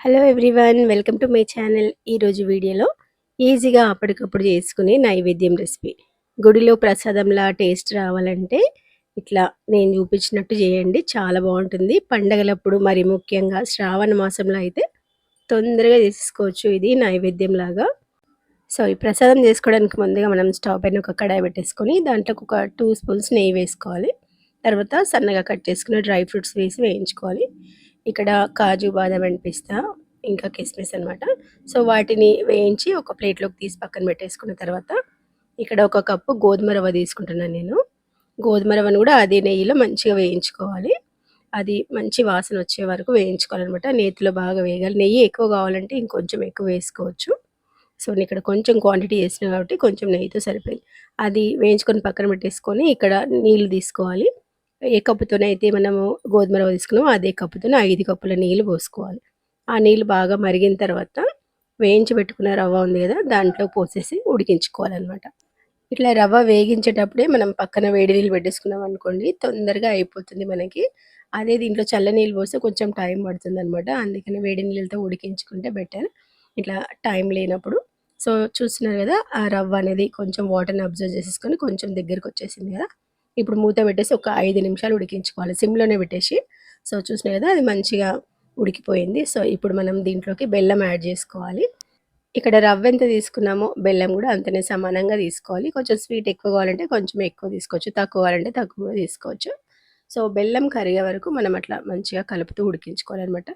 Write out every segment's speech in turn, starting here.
Hello everyone welcome to my channel ఈరోజు వీడియోలో ఈజీగా అప్పటికప్పుడు చేసుకునే నైవేద్యం రెసిపీ గుడిలో ప్రసాదంలా టేస్ట్ రావాలంటే ఇట్లా నేను చూపించినట్టు చేయండి చాలా బాగుంటుంది. పండగలప్పుడు మరి ముఖ్యంగా శ్రావణ మాసంలో అయితే తొందరగా చేసుకోవచ్చు ఇది నైవేద్యం లాగా. సో ఈ ప్రసాదం చేసుకోవడానికి ముందుగా మనం స్టవ్ పైన ఒక కడాయి పెట్టేసుకొని దాంట్లో ఒక టూ స్పూన్స్ నెయ్యి వేసుకోవాలి. తర్వాత సన్నగా కట్ చేసుకున్న డ్రై ఫ్రూట్స్ వేసి వేయించుకోవాలి. ఇక్కడ కాజు బాదం అండ్ పిస్తా ఇంకా కిస్మిస్ అనమాట సో వాటిని వేయించి ఒక ప్లేట్లోకి తీసి పక్కన పెట్టేసుకున్న తర్వాత ఇక్కడ ఒక కప్పు గోధుమ రవ్వ తీసుకుంటున్నాను నేను. గోధుమ రవ్వను కూడా అదే నెయ్యిలో మంచిగా వేయించుకోవాలి. అది మంచి వాసన వచ్చే వరకు వేయించుకోవాలన్నమాట. నేతిలో బాగా వేయాలి నెయ్యి ఎక్కువ కావాలంటే ఇంకొంచెం ఎక్కువ వేసుకోవచ్చు. సో నేను ఇక్కడ కొంచెం క్వాంటిటీ వేసిన కాబట్టి కొంచెం నెయ్యితో సరిపోయింది. అది వేయించుకొని పక్కన పెట్టేసుకొని ఇక్కడ నీళ్ళు తీసుకోవాలి. ఏ కప్పుతోనైతే మనము గోధుమ రవ్వ తీసుకున్నామో అదే కప్పుతో ఐదు కప్పుల నీళ్ళు పోసుకోవాలి. ఆ నీళ్ళు బాగా మరిగిన తర్వాత వేయించి పెట్టుకున్న రవ్వ ఉంది కదా దాంట్లో పోసేసి ఉడికించుకోవాలన్నమాట. ఇట్లా రవ్వ వేగించేటప్పుడే మనం పక్కన వేడి నీళ్ళు పెట్టేసుకున్నాం అనుకోండి తొందరగా అయిపోతుంది మనకి. అదే దీంట్లో చల్ల నీళ్ళు పోస్తే కొంచెం టైం పడుతుంది అనమాట అందుకని వేడి నీళ్ళతో ఉడికించుకుంటే బెటర్. ఇట్లా టైం లేనప్పుడు. సో చూస్తున్నారు కదా ఆ రవ్వ అనేది కొంచెం వాటర్ని అబ్జర్వ్ చేసేసుకొని కొంచెం దగ్గరికి వచ్చేసింది కదా. ఇప్పుడు మూత పెట్టేసి ఒక ఐదు నిమిషాలు ఉడికించుకోవాలి. సిమ్లోనే పెట్టేసి. సో చూసినా కదా అది మంచిగా ఉడికిపోయింది. సో ఇప్పుడు మనం దీంట్లోకి బెల్లం యాడ్ చేసుకోవాలి. ఇక్కడ రవ్వ ఎంత తీసుకున్నామో బెల్లం కూడా అంతనే సమానంగా తీసుకోవాలి. కొంచెం స్వీట్ ఎక్కువ కావాలంటే కొంచెం ఎక్కువ తీసుకోవచ్చు. తక్కువ కావాలంటే తక్కువ తీసుకోవచ్చు. సో బెల్లం కరిగే వరకు మనం అట్లా మంచిగా కలుపుతూ ఉడికించుకోవాలన్నమాట.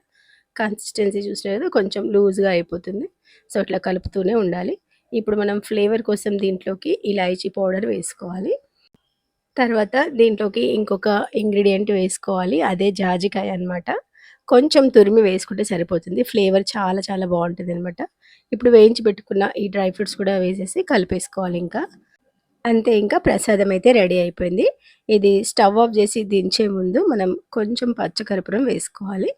కన్సిస్టెన్సీ చూసిన కదా కొంచెం లూజ్గా అయిపోతుంది. సో ఇట్లా కలుపుతూనే ఉండాలి. ఇప్పుడు మనం ఫ్లేవర్ కోసం దీంట్లోకి ఇలాయచీ పౌడర్ వేసుకోవాలి. తర్వాత దీంట్లోకి ఇంకొక ఇంగ్రీడియంట్ వేసుకోవాలి అదే జాజికాయ అనమాట కొంచెం తురిమి వేసుకుంటే సరిపోతుంది. ఫ్లేవర్ చాలా చాలా బాగుంటుంది అనమాట ఇప్పుడు వేయించి పెట్టుకున్న ఈ డ్రై ఫ్రూట్స్ కూడా వేసేసి కలిపేసుకోవాలి ఇంకా. అంతే ఇంకా ప్రసాదం అయితే రెడీ అయిపోయింది. ఇది స్టవ్ ఆఫ్ చేసి దించే ముందు మనం కొంచెం పచ్చకర్పూరం వేసుకోవాలి.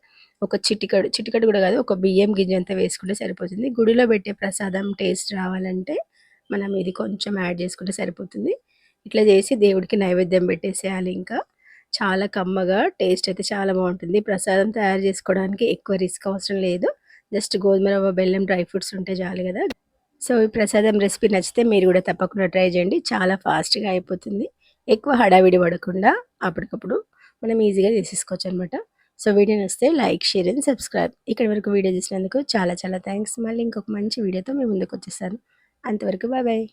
ఒక చిటికడు చిటికడు కూడా కాదు ఒక బియ్యం గింజ అంతా వేసుకుంటే సరిపోతుంది. గుడిలో పెట్టే ప్రసాదం టేస్ట్ రావాలంటే మనం ఇది కొంచెం యాడ్ చేసుకుంటే సరిపోతుంది. ఇట్లా చేసి దేవుడికి నైవేద్యం పెట్టేసేయాలి ఇంకా. చాలా కమ్మగా టేస్ట్ అయితే చాలా బాగుంటుంది. ప్రసాదం తయారు చేసుకోవడానికి ఎక్కువ రిస్క్ అవసరం లేదు. జస్ట్ గోధుమ రవ్వ బెల్లం డ్రై ఫ్రూట్స్ ఉంటే చాలు కదా. సో ఈ ప్రసాదం రెసిపీ నచ్చితే మీరు కూడా తప్పకుండా ట్రై చేయండి. చాలా ఫాస్ట్గా అయిపోతుంది. ఎక్కువ హడావిడి పడకుండా అప్పటికప్పుడు మనం ఈజీగా చేసేసుకోవచ్చు అనమాట సో వీడియో నచ్చితే లైక్ షేర్ అండ్ సబ్స్క్రైబ్. ఇక్కడ వరకు వీడియో చేసినందుకు చాలా చాలా థ్యాంక్స్. మళ్ళీ ఇంకొక మంచి వీడియోతో మేము ముందుకు వచ్చేస్తాను. అంతవరకు బాయ్ బాయ్